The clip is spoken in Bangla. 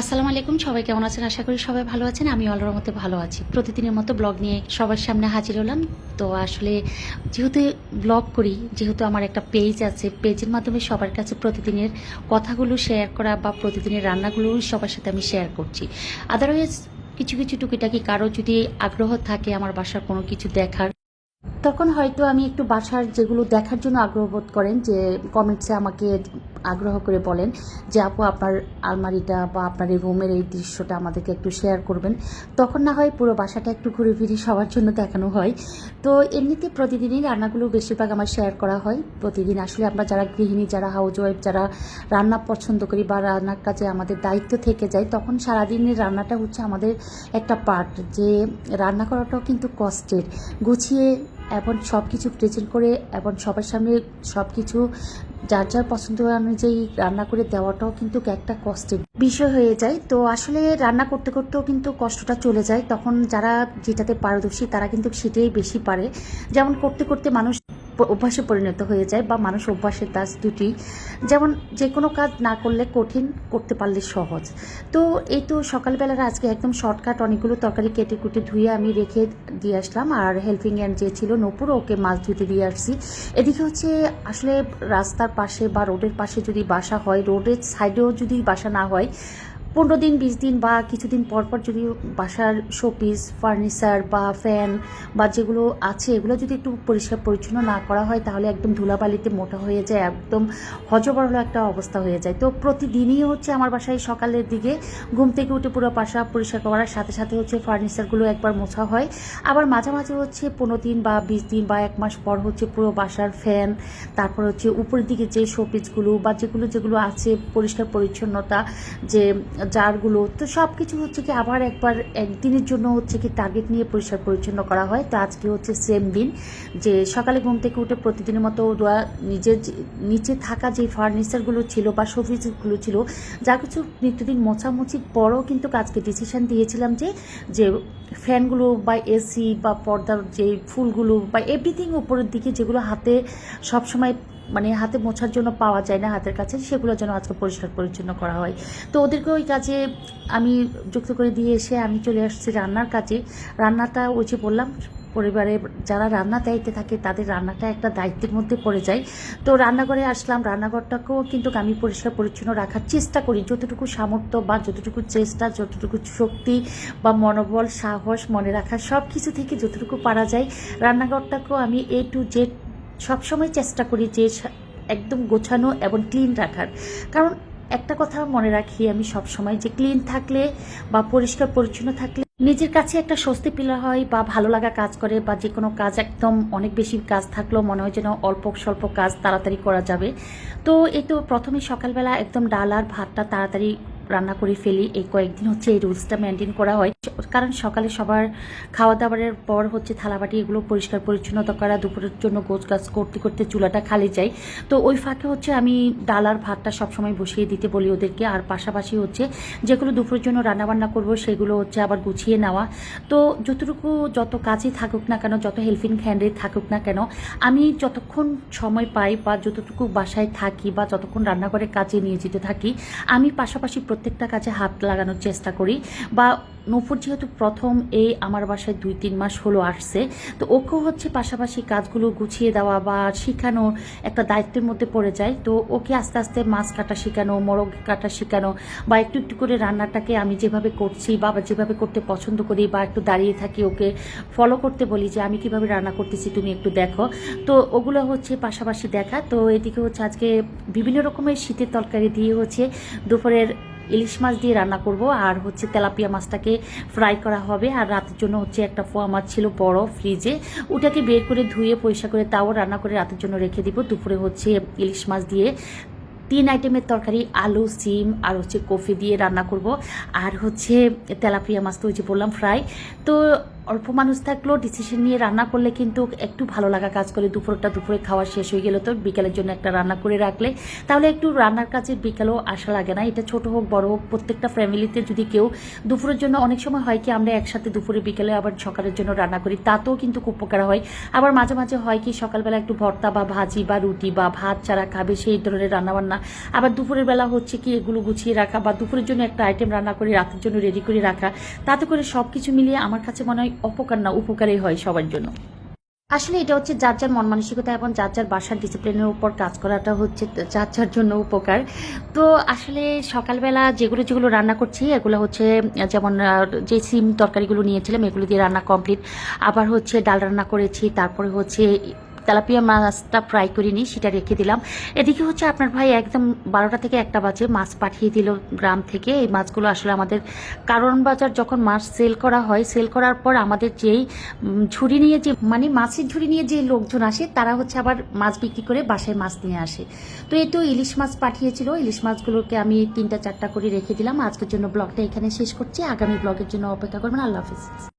আসসালামু আলাইকুম, সবাই কেমন আছেন? আশা করি সবাই ভালো আছেন। আমি অলর মতে ভালো আছি। প্রতিদিনের মতো ব্লগ নিয়ে সবার সামনে হাজির হলাম। তো আসলে যেহেতু ব্লগ করি, যেহেতু আমার একটা পেজ আছে, পেজের মাধ্যমে সবার কাছে প্রতিদিনের কথাগুলো শেয়ার করা বা প্রতিদিনের রান্নাগুলো সবার সাথে আমি শেয়ার করছি। আদারওয়াইজ কিছু কিছু টুকিটাকি কারও যদি আগ্রহ থাকে আমার বাসার কোনো কিছু দেখার, তখন হয়তো আমি একটু বাসার যেগুলো দেখার জন্য আগ্রহ বোধ করেন যে কমেন্টসে আমাকে আগ্রহ করে বলেন যে, আপু, আপনার আলমারিটা বা আপনার এই রুমের এই দৃশ্যটা আমাদেরকে একটু শেয়ার করবেন। তখন না হয় পুরো বাসাটা একটু ঘুরে ফিরে সবার জন্য দেখানো হয়। তো এমনিতে প্রতিদিনই রান্নাগুলো বেশিরভাগ আমার শেয়ার করা হয়। প্রতিদিন আসলে আমরা যারা গৃহিণী, যারা হাউস ওয়াইফ যারা রান্না পছন্দ করি বা রান্নার কাজে আমাদের দায়িত্ব থেকে যায়, তখন সারাদিনের রান্নাটা হচ্ছে আমাদের একটা পার্ট যে, রান্না করাটাও কিন্তু কষ্টের গুছিয়ে এবং সব কিছু প্রেজেন্ট করে এবং সবার সামনে সব কিছু যার যার পছন্দ অনুযায়ী রান্না করে দেওয়াটাও কিন্তু একটা কষ্টের বিষয় হয়ে যায়। তো আসলে রান্না করতে করতেও কিন্তু কষ্টটা চলে যায়। তখন যারা যেটাতে পারদর্শী তারা কিন্তু সেটাই বেশি পারে। যেমন করতে করতে মানুষ অভ্যাসে পরিণত হয়ে যায় বা মানুষ অভ্যাসের দাস দুটি। যেমন যে কোনো কাজ না করলে কঠিন করতে পারলে সহজ। তো এই তো সকালবেলার আজকে একদম শর্টকাট অনেকগুলো তরকারি কেটে কুটে ধুয়ে আমি রেখে দিয়ে আসলাম। আর হেল্পিং হ্যান্ড যে ছিল নপুর, ওকে মাছ ধুতে দিয়ে আসছি। এদিকে হচ্ছে আসলে রাস্তার পাশে বা রোডের পাশে যদি বাসা হয়, রোডের সাইডেও যদি বাসা না হয় পনেরো দিন, বিশ দিন বা কিছুদিন পর পর যদি বাসার শোপিস ফার্নিচার বা ফ্যান বা যেগুলো আছে, এগুলো যদি একটু পরিষ্কার পরিচ্ছন্ন না করা হয়, তাহলে একদম ধুলাবালিতে মোটা হয়ে যায়, একদম হজবরল একটা অবস্থা হয়ে যায়। তো প্রতিদিনই হচ্ছে আমার বাসায় সকালের দিকে ঘুম থেকে উঠে পুরো বাসা পরিষ্কার করার সাথে সাথে হচ্ছে ফার্নিচারগুলো একবার মোছা হয়। আবার মাঝে মাঝে হচ্ছে পনেরো দিন বা বিশ দিন বা এক মাস পর হচ্ছে পুরো বাসার ফ্যান তারপর হচ্ছে উপরের দিকে যে শোপিসগুলো বা যেগুলো যেগুলো আছে পরিষ্কার পরিচ্ছন্নতা, যে জারগুলো, তো সব কিছু হচ্ছে কি আবার একবার একদিনের জন্য হচ্ছে কি টার্গেট নিয়ে পরিষ্কার পরিচ্ছন্ন করা হয়। তো আজকে হচ্ছে সেম দিন যে সকালে ঘুম থেকে উঠে প্রতিদিনের মতো ওরা নিজের নিচে থাকা যে ফার্নিচারগুলো ছিল বা শোফিসগুলো ছিল, যা কিছু নিত্যদিন মোছামুছি পরও কিন্তু আজকে ডিসিশন দিয়েছিলাম যে যে ফ্যানগুলো বা এসি বা পর্দার যে ফুলগুলো বা এভরিথিং উপরের দিকে যেগুলো হাতে সবসময় মানে হাতে মোছার জন্য পাওয়া যায় না হাতের কাছে, সেগুলো যেন আজকে পরিষ্কার পরিচ্ছন্ন করা হয়। তো ওদেরকে ওই কাজে আমি যুক্ত করে দিয়ে এসে আমি চলে আসছি রান্নার কাজে। রান্নাটা ওই যে বললাম পরিবারে যারা রান্না দায়িত্বে থাকে, তাদের রান্নাটা একটা দায়িত্বের মধ্যে পড়ে যায়। তো রান্নাঘরে আসলাম, রান্নাঘরটাকেও কিন্তু আমি পরিষ্কার পরিচ্ছন্ন রাখার চেষ্টা করি। যতটুকু সামর্থ্য বা যতটুকু চেষ্টা, যতটুকু শক্তি বা মনোবল, সাহস, মনে রাখা সব কিছু থেকে যতটুকু পারা যায়, রান্নাঘরটাকেও আমি এ টু জেড সবসময় চেষ্টা করি যে একদম গোছানো এবং ক্লিন রাখার। কারণ একটা কথা মনে রাখি, আমি সব সময় যে ক্লিন থাকলে বা পরিষ্কার পরিচ্ছন্ন থাকলে নিজের কাছে একটা স্বস্তি পিলা হয় বা ভালো লাগা কাজ করে বা যে কোনো কাজ একদম অনেক বেশি কাজ থাকলেও মনে হয় যেন অল্প স্বল্প কাজ তাড়াতাড়ি করা যাবে। তো এই তো প্রথমে সকালবেলা একদম ডাল আর ভাতটা তাড়াতাড়ি রান্না করে ফেলি। এই কয়েকদিন হচ্ছে এই রুলসটা মেনটেন করা হয়। কারণ সকালে সবার খাওয়া দাওয়ার পর হচ্ছে থালাবাটি এগুলো পরিষ্কার, পরিচ্ছন্নতা করা, দুপুরের জন্য গোছ গাছ করতে করতে চুলাটা খালি যায়। তো ওই ফাঁকে হচ্ছে আমি ডাল আর ভাতটা সবসময় বসিয়ে দিতে বলি ওদেরকে। আর পাশাপাশি হচ্ছে যেগুলো দুপুরের জন্য রান্নাবান্না করব সেগুলো হচ্ছে আবার গুছিয়ে নেওয়া। তো যতটুকু যত কাজই থাকুক না কেন, যত হেল্পিং হ্যান্ডে থাকুক না কেন, আমি যতক্ষণ সময় পাই বা যতটুকু বাসায় থাকি বা যতক্ষণ রান্নাঘরে কাজে নিয়োজিত থাকি, আমি পাশাপাশি প্রত্যেকটা কাজে হাত লাগানোর চেষ্টা করি। বা নূপুর যেহেতু প্রথম এই আমার বাসায় দুই তিন মাস হলো আসছে, তো ওকেও হচ্ছে পাশাপাশি কাজগুলো গুছিয়ে দেওয়া বা শেখানো একটা দায়িত্বের মধ্যে পড়ে যায় তো ওকে আস্তে আস্তে মাছ কাটা শেখানো, মোরগ কাটা শেখানো বা একটু একটু করে রান্নাটাকে আমি যেভাবে করছি বা যেভাবে করতে পছন্দ করি বা একটু দাঁড়িয়ে থাকি ওকে ফলো করতে বলি যে, আমি কীভাবে রান্না করতেছি তুমি একটু দেখো। তো ওগুলো হচ্ছে পাশাপাশি দেখা। তো এদিকে হচ্ছে আজকে বিভিন্ন রকমের শীতের তরকারি দিয়ে হচ্ছে দুপুরের ইলিশ মাছ দিয়ে রান্না করব, আর হচ্ছে তেলাপিয়া মাছটাকে ফ্রাই করা হবে, আর রাতের জন্য হচ্ছে একটা ফোয়া মাছ ছিল বড় ফ্রিজে, ওটাকে বের করে ধুয়ে পরিষ্কার করে তাও রান্না করে রাতের জন্য রেখে দিব। দুপুরে হচ্ছে ইলিশ মাছ দিয়ে তিন আইটেমের তরকারি, আলু, সিম, আর হচ্ছে কফি দিয়ে রান্না করব। আর হচ্ছে তেলাপিয়া মাছ তো ওই যে বললাম ফ্রাই। তো অল্প মানুষ থাকলেও ডিসিশন নিয়ে রান্না করলে কিন্তু একটু ভালো লাগা কাজ করে। দুপুরটা দুপুরে খাওয়া শেষ হয়ে গেলে তো বিকেলের জন্য একটা রান্না করে রাখলে। তাহলে একটু রান্নার কাজে বিকেলেও আসা লাগে না। এটা ছোট হোক, বড় হোক, প্রত্যেকটা ফ্যামিলিতে যদি কেউ দুপুরের জন্য অনেক সময় হয় কি, আমরা একসাথে দুপুরে, বিকেলে আবার সকালের জন্য রান্না করি, তাতেও কিন্তু খুব উপকার হয়। আবার মাঝে মাঝে হয় কি, সকালবেলা একটু ভর্তা বা ভাজি বা রুটি বা ভাত ছাড়া খাবে সেই ধরনের রান্নাবান্না। আবার দুপুরের বেলা হচ্ছে কি, এগুলো গুছিয়ে রাখা বা দুপুরের জন্য একটা আইটেম রান্না করে, রাতের জন্য রেডি করে রাখা। তাতে করে সব কিছু মিলিয়ে আমার কাছে মনে হয় অপকার না উপকারই হয় সবার জন্য। আসলে এটা হচ্ছে যার যার মন মানসিকতা এবং যার যার বাসার ডিসিপ্লিনের উপর কাজ করাটা হচ্ছে যার যার জন্য উপকার। তো আসলে সকালবেলা যেগুলো যেগুলো রান্না করছি, এগুলো হচ্ছে যেমন যে সিম তরকারিগুলো নিয়েছিলাম, এগুলো দিয়ে রান্না কমপ্লিট আবার হচ্ছে ডাল রান্না করেছি, তারপরে হচ্ছে তেলাপিয়া মাছটা ফ্রাই করে নিই, সেটা রেখে দিলাম। এদিকে হচ্ছে আপনার ভাই একদম বারোটা থেকে একটা বাজে মাছ পাঠিয়ে দিল গ্রাম থেকে। এই মাছগুলো আসলে আমাদের কারণ বাজার যখন মাছ সেল করা হয় সেল করার পর আমাদের যেই ঝুড়ি নিয়ে যে মানে মাছের ঝুড়ি নিয়ে যে লোকজন আসে, তারা হচ্ছে আবার মাছ বিক্রি করে বাসায় মাছ নিয়ে আসে। তো এই তো ইলিশ মাছ পাঠিয়েছিল। ইলিশ মাছগুলোকে আমি তিনটা, চারটা করে রেখে দিলাম। আজকের জন্য ব্লগটা এখানে শেষ করছি। আগামী ব্লগের জন্য অপেক্ষা করবেন। আল্লাহ হাফিজ।